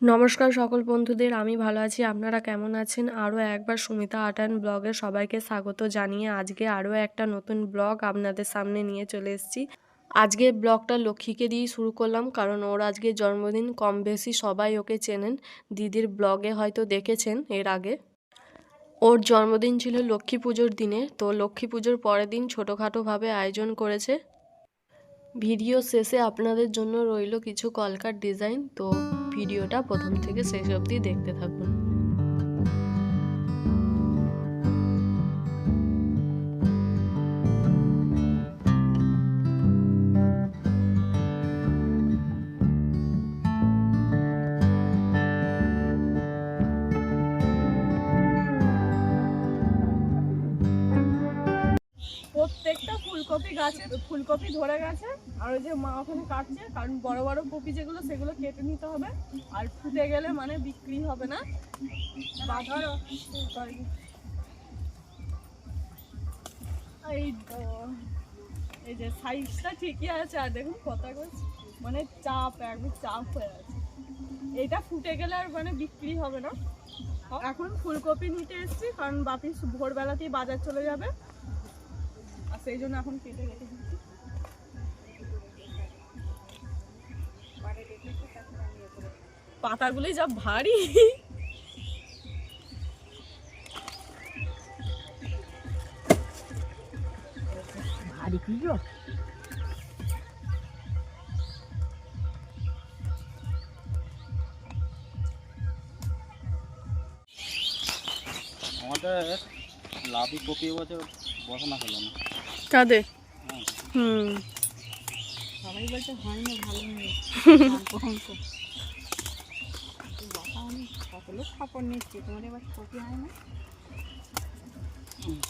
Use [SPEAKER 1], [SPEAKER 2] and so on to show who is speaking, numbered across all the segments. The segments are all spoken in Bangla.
[SPEAKER 1] নমস্কার সকল বন্ধুদের, আমি ভালো আছি, আপনারা কেমন আছেন? আরও একবার সুমিতা আটান ব্লগে সবাইকে স্বাগত জানিয়ে আজকে আরও একটা নতুন ব্লগ আপনাদের সামনে নিয়ে চলে এসেছি। আজকে ব্লগটা লক্ষ্মীকে দিয়েই শুরু করলাম, কারণ ওর আজকে জন্মদিন, কম বেশি সবাই ওকে চেনেন। দিদির ব্লগে হয়তো দেখেছেন এর আগে। ওর জন্মদিন ছিল লক্ষ্মী পুজোর দিনে, তো লক্ষ্মী পুজোর পরের দিন ছোটোখাটোভাবে আয়োজন করেছে। ভিডিও শেষে আপনাদের জন্য রইল কিছু কলকার ডিজাইন, তো ভিডিওটা প্রথম থেকে শেষ অবধি দেখতে থাকুন।
[SPEAKER 2] প্রত্যেকটা ফুলকপি গাছ, ফুলকপি ধরে গেছে, আর ওই যে মা ওখানে কাটছে, কারণ বড় বড় কপি যেগুলো, সেগুলো কেটে নিতে হবে, আর ফুটে গেলে মানে বিক্রি হবে না। এই এই যে সাইজটা ঠিকই আছে, আর দেখুন কত মানে চাপ, একদম চাপ হয়ে আছে। এটা ফুটে গেলে আর মানে বিক্রি হবে না। এখন ফুলকপি নিতে এসেছি, কারণ বাপি ভোরবেলাতেই বাজার চলে যাবে। সেই জন্য এখন কেটে রেখে দিচ্ছি পাতাগুলি যা ভারী।
[SPEAKER 3] ভারী কি
[SPEAKER 4] আমাদের লাভি কপি বছর বসানো হলো না।
[SPEAKER 2] কাঁদে
[SPEAKER 4] হ্যাঁ।
[SPEAKER 3] সবাই বলছে হয়নি ভালো নেই কত লোক কাপড় নিচ্ছি তোমার এবার কপি হয় না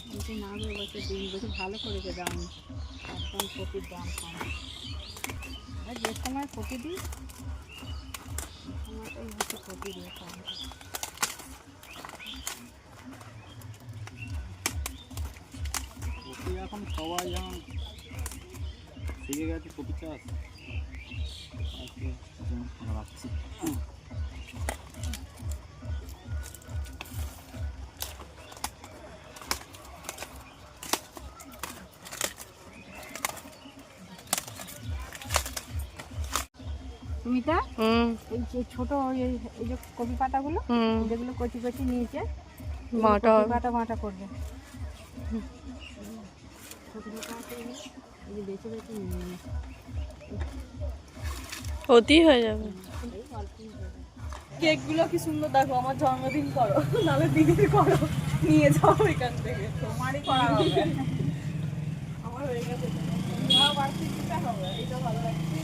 [SPEAKER 3] বলছি না গো বলছে দিন বছর ভালো করেছে দাম একদম কপির দাম কম আর যে সময় কপি দিই সময়টাই হচ্ছে কপি দিয়ে
[SPEAKER 4] এখন সবাই যেমন শিখে গেছে কপি চাষ। রাখছি।
[SPEAKER 3] সুমিতা? এই যে ছোটো এই এই যে কপি পাতাগুলো যেগুলো কচি কচি নিয়েছে
[SPEAKER 2] বাটা।
[SPEAKER 3] পাতা বাটা করবে।
[SPEAKER 2] হতেই হয়ে যাবে। কেকগুলো কি সুন্দর দেখো আমার জন্মদিন করো নাহলে দিদির করো নিয়ে যাও এখান থেকে।
[SPEAKER 3] তোমারই করা হবে।
[SPEAKER 2] আমার হয়ে গেছে। হবে এটা ভালো লাগছে।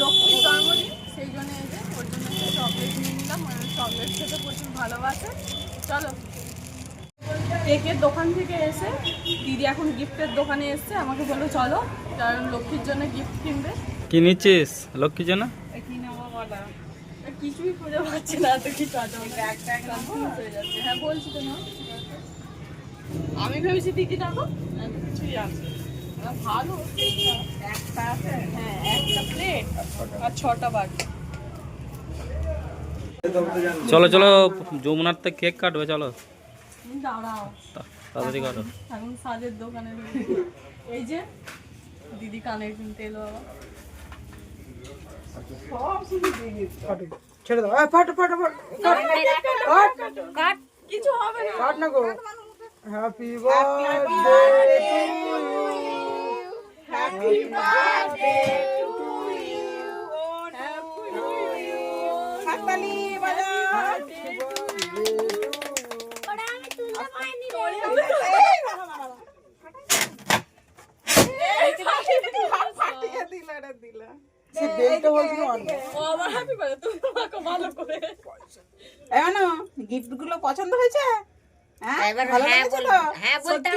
[SPEAKER 2] লক্ষ্মীর জন্মদিন সেই জন্য এই যে ওর জন্য একটা চকলেট নিয়ে নিলাম চকলেট খেতে প্রচুর ভালোবাসে। চলো। কেকের দোকান থেকে এসে দিদি এখন গিফটের দোকানে এসছে আমাকে বলল চলো। কারণ লক্ষ্মীর জন্য গিফট কিনবে।
[SPEAKER 4] কি নিচ্ছিস? লক্ষ্মী জন্য?
[SPEAKER 3] কি নেব বলো?
[SPEAKER 2] কিছুই খুঁজে পাচ্ছি না এত কিছু আছে কনফিউজ হয়ে যাচ্ছে। হ্যাঁ বলছি তো না। আমি ভেবেছি দিদি দেখো। কিছুই আছে। ভালো।
[SPEAKER 3] একটা আছে?
[SPEAKER 2] হ্যাঁ একটা প্লেট আর ছটা বাটি।
[SPEAKER 4] চলো চলো যমুনার থেকে কেক কাটবে চলো।
[SPEAKER 2] দাঁড়াও।
[SPEAKER 4] তাড়াতাড়ি কাটো।
[SPEAKER 2] এখন সাজের দোকানে এই যে দিদি এলো সব শুধু
[SPEAKER 5] ছেড়ে দাও। ফাটো ফাটো ফাটো
[SPEAKER 2] কিছু হবে না।
[SPEAKER 5] কাট না গো। হ্যাপি বার্থডে
[SPEAKER 2] হ্যাপি বার্থডে
[SPEAKER 5] সে বেলটা বলছিল অন্য
[SPEAKER 2] ও আমার হ্যাপি বার্থডে তুমি আমাকে ভালো করে।
[SPEAKER 5] এমন গিফটগুলো পছন্দ হয়েছে? হ্যাঁ? ভালো লেগেছে তো?
[SPEAKER 6] হ্যাঁ বলতে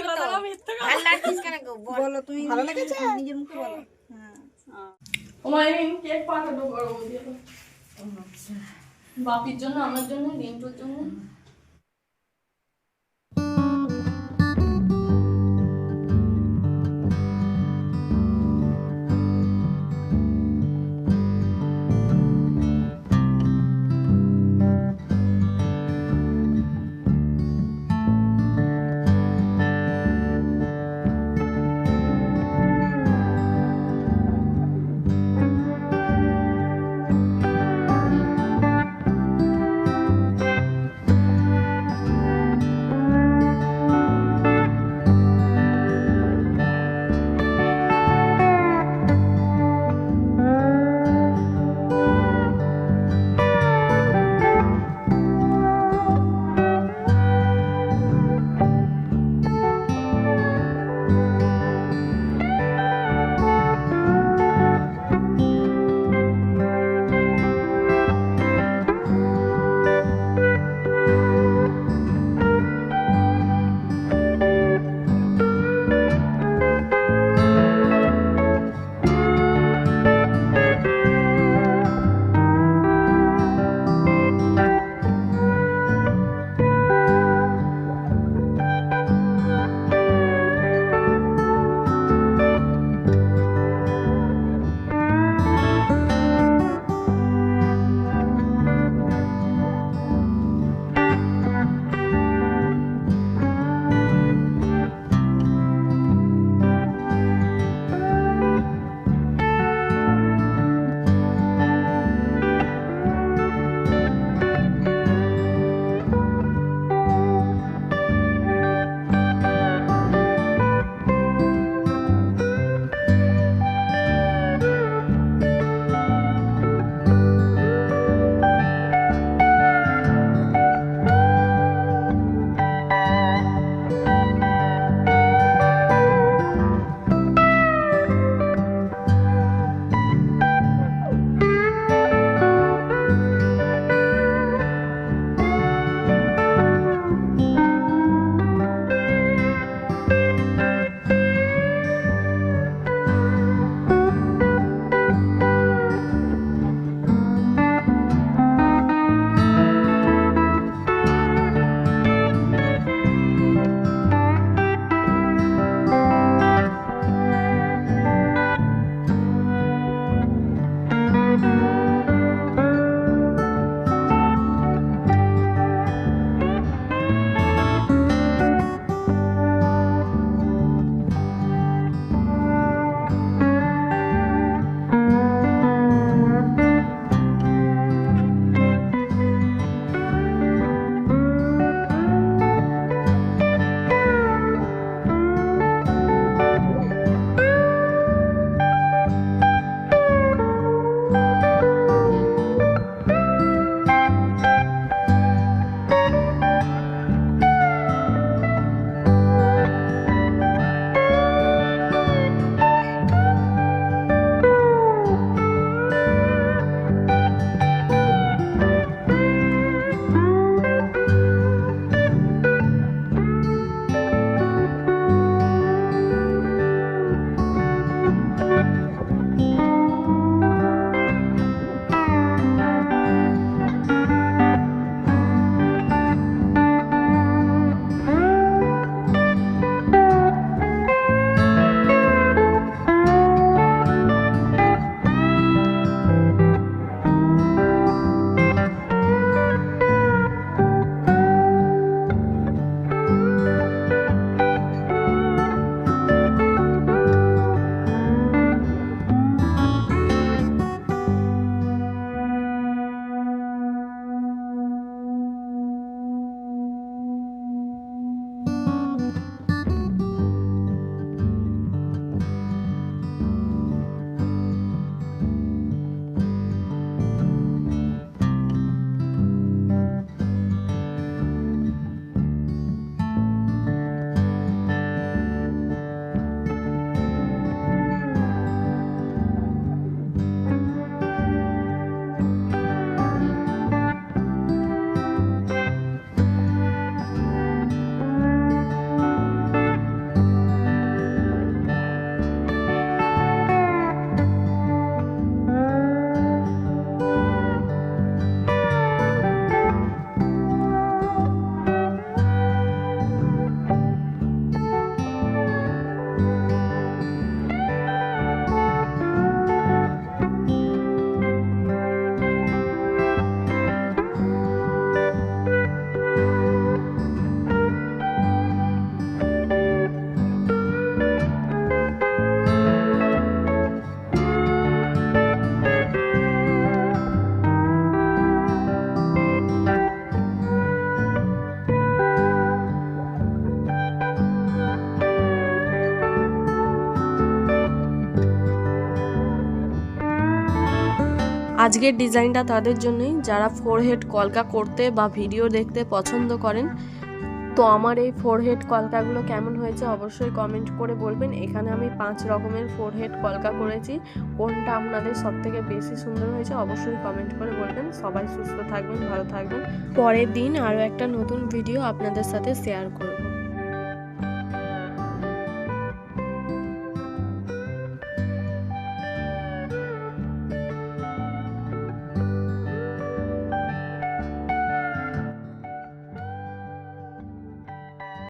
[SPEAKER 1] আজকের ডিজাইনটা তাদের জন্যই। যারা ফোরহেড কলকা করতে বা ভিডিও দেখতে পছন্দ করেন, তো আমার এই ফোরহেড কলকাগুলো কেমন হয়েছে অবশ্যই কমেন্ট করে বলবেন। এখানে আমি পাঁচ রকমের ফোরহেড কলকা করেছি। কোনটা আপনাদের সব থেকে বেশি সুন্দর হয়েছে অবশ্যই কমেন্ট করে বলবেন। সবাই সুস্থ থাকবেন, ভালো থাকবেন। পরের দিন আরও একটা নতুন ভিডিও আপনাদের সাথে শেয়ার করব।